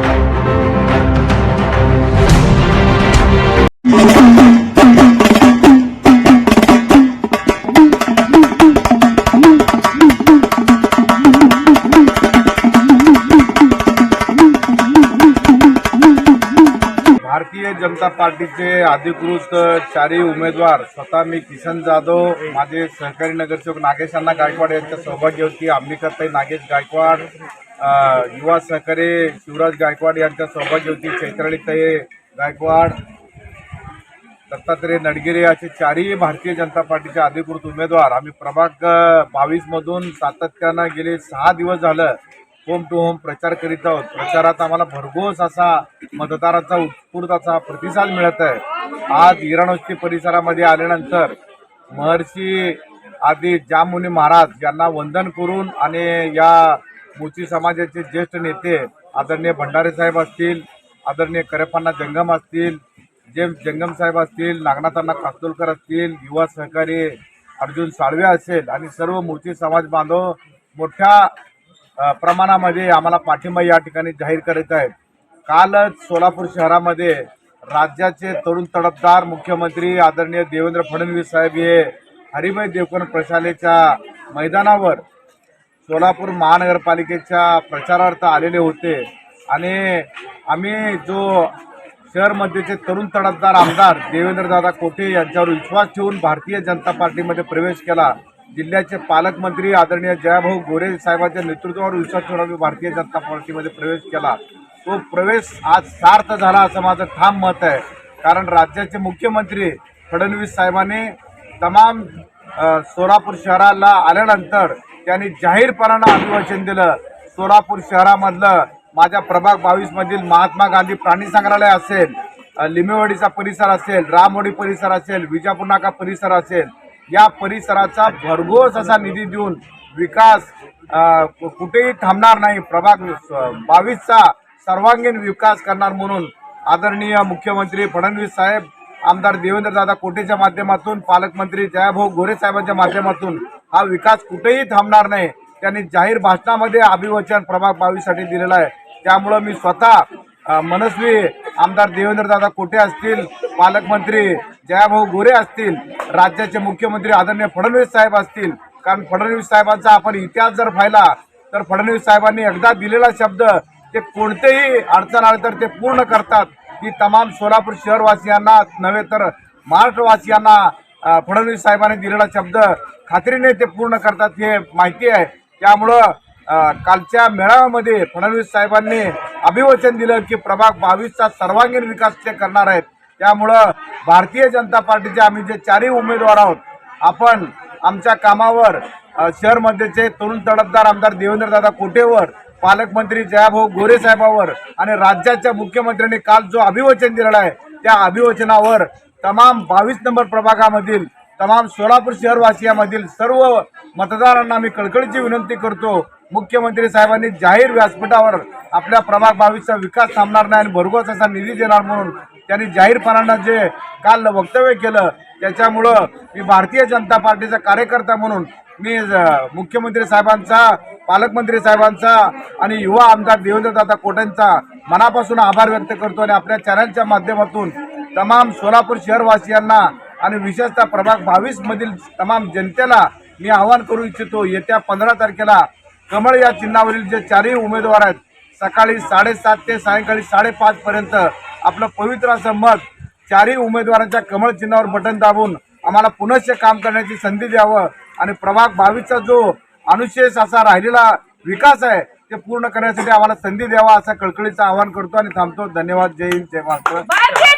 Thank you. Bharatiya Janata पार्टीचे अधिकृत चारही उमेदवार स्वतः मी किसन जाधव माझे सहकारी नगरसेवक नागेश अण्णा गायकवाड यांच्या सौभाग्यवती अंबिकाताई नागेश गायकवाड युवा सहकारी शिवराज गायकवाड यांच्या चैत्राणी तये गायकवाड दत्तात्रय नडगिरे असे चारही भारतीय जनता पार्टीचे अधिकृत उमेदवार. आम्ही प्रभाग बावीसमधून सातत्यानं गेले सहा दिवस झालं. होम टू होम प्रचार करीत आहोत. प्रचारात आम्हाला भरघोस असा मतदाराचा उत्स्फूर्त असा प्रतिसाद मिळत आहे. आज इराणोस्ती परिसरामध्ये आल्यानंतर महर्षी आदी जामुनी महाराज यांना वंदन करून आणि या मोची समाजाचे ज्येष्ठ नेते आदरणीय भंडारे साहेब असतील आदरणीय करेपण्णा जंगम असतील जे जंगम साहेब असतील नागनाथांना कास्तोलकर असतील युवा सहकारी अर्जुन साळवे असेल आणि सर्व मूर्ती समाज बांधव मोठ्या प्रमाणामध्ये आम्हाला पाठिंबा या ठिकाणी जाहीर करत आहेत कालच सोलापूर शहरामध्ये राज्याचे तरुण तडफदार मुख्यमंत्री आदरणीय देवेंद्र फडणवीस साहेब हे हरिभाई देवकर प्रशालेच्या मैदानावर सोलापूर महानगरपालिकेच्या प्रचारार्थ आलेले होते. आणि आम्ही जो शहरमध्येचे तरुण तडफदार आमदार देवेंद्रदादा कोठे यांच्यावर विश्वास ठेवून भारतीय जनता पार्टीमध्ये प्रवेश केला जिल्ह्याचे पालकमंत्री आदरणीय जयाभाऊ गोरे साहेबांच्या नेतृत्वावर विश्वास ठेवून भारतीय जनता पार्टीमध्ये प्रवेश केला. तो प्रवेश आज सार्थ झाला असं माझं ठाम मत आहे. कारण राज्याचे मुख्यमंत्री फडणवीस साहेबांनी तमाम सोलापूर शहराला आल्यानंतर त्यांनी जाहीरपणानं अभिवाचन दिलं. सोलापूर शहरामधलं माझ्या प्रभाग बावीस मधील महात्मा गांधी प्राणी संग्रहालय असेल लिमेवाडीचा परिसर असेल रामवाडी परिसर असेल विजापूर नाका परिसर असेल या परिसराचा भरघोस असा निधी देऊन विकास कुठेही थांबणार नाही. प्रभाग बावीसचा सर्वांगीण विकास करणार म्हणून आदरणीय मुख्यमंत्री फडणवीस साहेब आमदार देवेंद्रदादा कोटेच्या माध्यमातून पालकमंत्री जयाभाऊ गोरे साहेबांच्या माध्यमातून हा विकास कुठेही थांबणार नाही. त्यांनी जाहीर भाषणामध्ये अभिवचन प्रभाग बावीससाठी दिलेलं आहे. त्यामुळं मी स्वतः मनस्वी आमदार देवेंद्रदादा कोटे असतील पालकमंत्री जयाभाऊ गोरे असतील राज्याचे मुख्यमंत्री आदरणीय फडणवीस साहेब असतील. कारण फडणवीस साहेबांचा आपण इतिहास जर पाहिला तर फडणवीस साहेबांनी एकदा दिलेला शब्द ते कोणतेही अडचण आले तर ते पूर्ण करतात. की तमाम सोलापूर शहरवासियांना नव्हे तर महाराष्ट्रवासियांना फडणवीस साहेबांनी दिलेला शब्द खात्रीने ते पूर्ण करतात हे माहिती आहे. त्यामुळं कालच्या मेळाव्यामध्ये फडणवीस साहेबांनी अभिवचन दिलं की प्रभाग बावीसचा सर्वांगीण विकास ते करणार आहेत. त्यामुळं भारतीय जनता पार्टीचे आम्ही जे चारही उमेदवार आहोत आपण आमच्या कामावर शहरमध्येचे तरुण तडफदार आमदार देवेंद्रदादा कोटेवर पालकमंत्री जयाभाऊ गोरे साहेबावर आणि राज्याच्या मुख्यमंत्र्यांनी काल जो अभिवचन दिलेला आहे त्या अभिवचनावर तमाम बावीस नंबर प्रभागामधील तमाम सोलापूर शहरवासियामधील सर्व मतदारांना मी कळकळीची विनंती करतो. मुख्यमंत्री साहेबांनी जाहीर व्यासपीठावर आपल्या प्रभाग बावीसचा विकास थांबणार नाही आणि भरघोस असा निधी देणार म्हणून त्यांनी जाहीरपणानं जे काल वक्तव्य केलं त्याच्यामुळं मी भारतीय जनता पार्टीचा कार्यकर्ता म्हणून मी मुख्यमंत्री साहेबांचा पालकमंत्री साहेबांचा आणि युवा आमदार देवेंद्रदादा कोटेंचा मनापासून आभार व्यक्त करतो आणि आपल्या चॅनलच्या माध्यमातून तमाम सोलापूर शहरवासियांना आणि विशेषतः प्रभाग बावीस मधील तमाम जनतेला मी आवाहन करू इच्छितो येत्या पंधरा तारखेला कमळ या चिन्हावरील जे चारही उमेदवार आहेत सकाळी साडेसात ते सायंकाळी साडेपाच पर्यंत आपलं पवित्र असं मत चारही उमेदवारांच्या कमळ चिन्हावर बटन दाबून आम्हाला पुनश्च काम करण्याची संधी द्यावं. आणि प्रभाग बावीसचा जो अनुशेष असा राहिलेला विकास आहे ते पूर्ण करण्यासाठी आम्हाला संधी द्यावा असं कळकळीचं आवाहन करतो आणि थांबतो. धन्यवाद. जय हिंद. जय महाराष्ट्र.